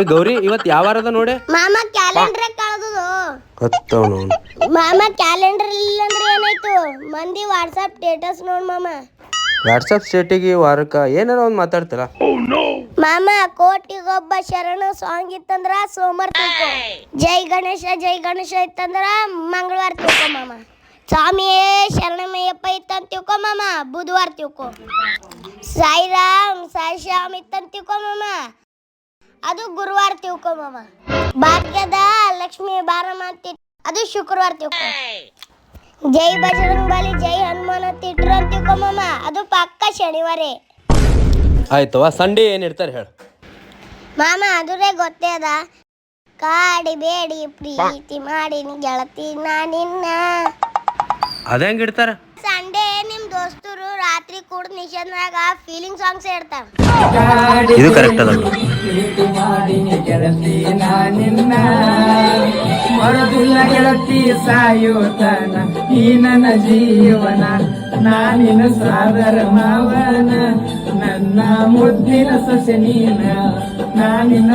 ಏ ಗೌರಿ ಇವತ್ ಯಾವ ವಾರದ ನೋಡಿ? ಮಾಮ ಕ್ಯಾಲೆಂಡರ್ ಕಳೆದು ಕತ್ತವನು ಮಾಮ ಕ್ಯಾಲೆಂಡರ್ ಇಲ್ಲ ಅಂದ್ರೆ ಏನಾಯ್ತು? ಮಂದಿ ವಾಟ್ಸಪ್ ಸ್ಟೇಟಸ್ ನೋಡ್ ಮಾಮ. ವಾಟ್ಸಪ್ ಸ್ಟೇಟಿಗೆ ವಾರಕ ಏನಾರ ಒಂದು ಮಾತಾಡ್ತಾರ? ಮಾಮ ಕೋಟಿಗೊಬ್ಬ ಶರಣ ಸಾಂಗ್ ಇತ್ತಂದ್ರ ಸೋಮವಾರ ತಿಳ್ಕೊ. ಜೈ ಗಣೇಶ ಜೈ ಗಣೇಶ ಇತ್ತಂದ್ರ ಮಂಗಳವಾರ ತಿಳ್ಕೊ ಮಾಮ. ಸ್ವಾಮಿಯೇ ಶರಣಮಯ್ಯಪ್ಪ ಇತ್ತಂತ ತಿಳ್ಕೊ ಮಾಮ ಬುಧವಾರ ತಿಳ್ಕೊ. ಸಾಯಿರಾಮ್ ಸಾಯಿ ಶ್ಯಾಮ್ ಇತ್ತಂತ ತಿಳ್ಕೊ ಮಾಮ. ಅದು ಗುರುವಾರ ತಿಳ್ಕೊ ಮಾಮ. ಭಾಗ್ಯದ ಲಕ್ಷ್ಮಿ ಬಾರಮ್ಮ ಅಂತ ಅದು ಶುಕ್ರವಾರ ತಿಳ್ಕೊ. ಜೈ ಬಜರಂಗ್ ಬಲಿ ಜೈ ಹನುಮಾನ ತಿಟ್ರು ಅಂತ ತಿಳ್ಕೊ ಮಾಮ. ಅದು ಪಕ್ಕ ಶನಿವಾರೇ. ಆಯ್ತವ ಸಂಡೇ ಏನು ಇರ್ತಾರೆ ಹೇಳು. ಮಾಮ ಅದುರೇ ಗೊತ್ತೇ ಅದ. ಕಾಡಿ ಬೇಡಿ ಪ್ರೀತಿ ಮಾಡಿ ಗೆಳತಿ ನಾ ನಿನ್ನ. ಹೆಂಗೆ ಇಡ್ತಾರ? ಸಂಡೇ ನಿಮ್ ದೋಸ್ತರು ರಾತ್ರಿ ಕೂಡ ಮ್ಯಾಗ ಫೀಲಿಂಗ್ ಸಾಂಗ್ಸ್ ಹೇಳ್ತಾರ. ಇದು ಕರೆಕ್ಟ್ ಅದ ಪ್ರೀತಿ ಮಾಡಿನಿ ಗೆಳತಿ ನಾನಿನ್ನ ಮರದಿಲ್ಲ ಗೆಳತಿ ಸಾಯೋತನ ಈ ನನ್ನ ಜೀವನ ನಾನಿನ ಸಾದರ ಮಾವನ. ನನ್ನ ಮುದ್ದಿನ ಸೊಸೆ ನೀನ ನಾನಿನ